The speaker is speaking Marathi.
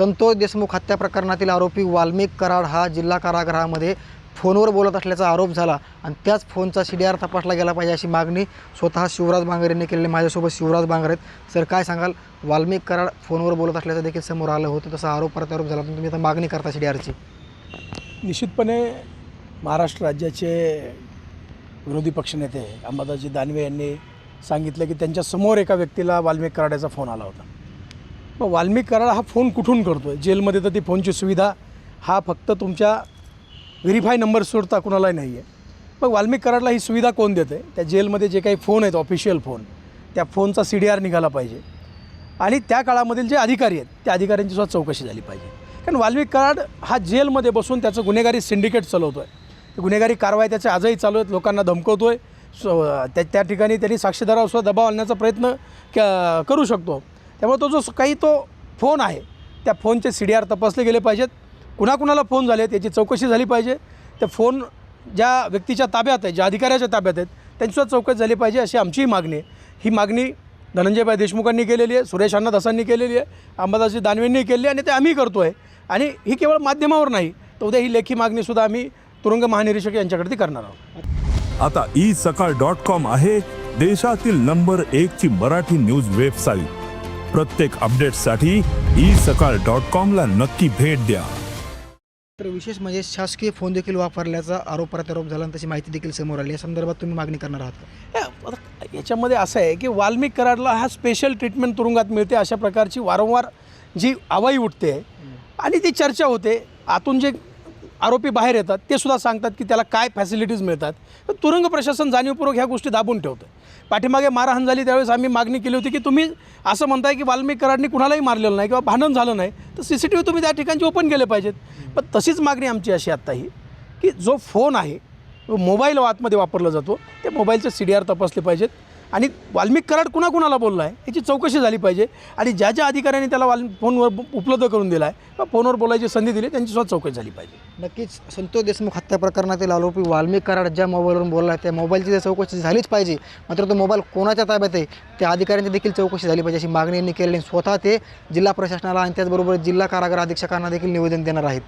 संतोष देशमुख हत्या प्रकरणातील आरोपी वाल्मिक कराड हा जिल्हा कारागृहामध्ये फोनवर बोलत असल्याचा आरोप झाला आणि त्याच फोनचा सी डी आर तपासला गेला पाहिजे अशी मागणी स्वतः शिवराज बांगर यांनी केलेली. माझ्यासोबत शिवराज बांगर आहेत. सर काय सांगाल? वाल्मिक कराड फोनवर बोलत असल्याचं देखील समोर आलं होतं. तसा आरोप प्रत्यारोप झाला. पण तुम्ही आता मागणी करता सी डी आरची. निश्चितपणे महाराष्ट्र राज्याचे विरोधी पक्षनेते अंबादासजी दानवे यांनी सांगितलं की त्यांच्यासमोर एका व्यक्तीला वाल्मिक कराड्याचा फोन आला होता. मग वाल्मिक कराड हा फोन कुठून करतो आहे जेलमध्ये तर ती फोनची सुविधा हा फक्त तुमच्या व्हेरीफाय नंबर सोडता कुणालाही नाही आहे मग वाल्मिक कराडला ही सुविधा कोण देते? त्या जेलमध्ये जे काही फोन आहेत ऑफिशियल फोन त्या फोनचा सी डी आर निघाला पाहिजे. आणि त्या काळामधील जे अधिकारी आहेत त्या अधिकाऱ्यांची सुद्धा चौकशी झाली पाहिजे. कारण वाल्मिक कराड हा जेलमध्ये बसून त्याचं गुन्हेगारी सिंडिकेट चालवतो आहे गुन्हेगारी कारवाई त्याचे आजही चालू आहेत लोकांना धमकवतो आहे सो त्या त्या ठिकाणी त्यांनी साक्षीदारावर सुद्धा दबाव आणण्याचा प्रयत्न क करू शकतो. त्यामुळे तो जो स- काही तो फोन आहे त्या फोनचे सी डी आर तपासले गेले पाहिजेत. कुणाकुणाला फोन झाले त्याची चौकशी झाली पाहिजे. त्या फोन ज्या व्यक्तीच्या ताब्यात आहे ज्या अधिकाऱ्याच्या ताब्यात आहेत त्यांचीसुद्धा चौकशी झाली पाहिजे अशी आमचीही मागणी आहे. ही मागणी धनंजयभाई देशमुखांनी केलेली आहे सुरेश अण्णा दासांनी केलेली आहे अंबादासजी दानवेंनी केली आहे आणि ते आम्ही करतो आहे आणि ही केवळ माध्यमावर नाही तर उद्या ही लेखी मागणीसुद्धा आम्ही तुरुंग महानिरीक्षक यांच्याकडे ती करणार आहोत. आता ई सकाळ डॉट कॉम आहे देशातील नंबर एकची मराठी न्यूज वेबसाईट. प्रत्येक अपडेटसाठी ई सकाळ डॉट कॉम ला नक्की भेट द्या. तर विशेष म्हणजे शासकीय फोन देखील वापरल्याचा आरोप प्रत्यारोप झाला आणि तशी माहिती देखील समोर आली. या संदर्भात तुम्ही मागणी करणार आहात? या- याच्यामध्ये असं आहे की वाल्मिक कराडला हा स्पेशल ट्रीटमेंट तुरुंगात मिळते अशा प्रकारची वारंवार जी आवाई उठते आणि ती चर्चा होते. आतून जे आरोपी बाहेर येतात ते सुद्धा सांगतात की त्याला काय फॅसिलिटीज मिळतात. तर तुरुंग प्रशासन जाणीवपूर्वक ह्या गोष्टी दाबून ठेवतं. पाठीमागे मारहाण झाली त्यावेळेस आम्ही मागणी केली होती की तुम्ही असं म्हणताय की वाल्मिक कराडनी कुणालाही मारलेलं नाही किंवा भांडण झालं नाही तर सी सी टी व्ही तुम्ही त्या ठिकाणी ओपन केले पाहिजेत. पण तशीच मागणी आमची अशी आत्ताही की जो फोन आहे तो मोबाईल आतमध्ये वापरला जातो ते मोबाईलचे सी डी आर तपासले पाहिजेत. आणि वाल्मिक कराड कुणाकुणाला बोलला आहे याची चौकशी झाली पाहिजे. आणि ज्या ज्या अधिकाऱ्यांनी त्याला वाल फोनवर उपलब्ध करून दिला आहे किंवा फोनवर बोलायची संधी दिली त्यांची सुद्धा चौकशी झाली पाहिजे. नक्कीच संतोष देशमुख हत्या प्रकरणातील आरोपी वाल्मिक कराड ज्या मोबाईलवरून बोलला आहे त्या मोबाईलची जर चौकशी झालीच पाहिजे मात्र तो मोबाईल कोणाच्या ताब्यात आहे त्या अधिकाऱ्यांची देखील चौकशी झाली पाहिजे अशी मागणी यांनी केलेली स्वतः ते जिल्हा प्रशासनाला आणि त्याचबरोबर जिल्हा कारागृह अधीक्षकांना देखील निवेदन देणार आहेत.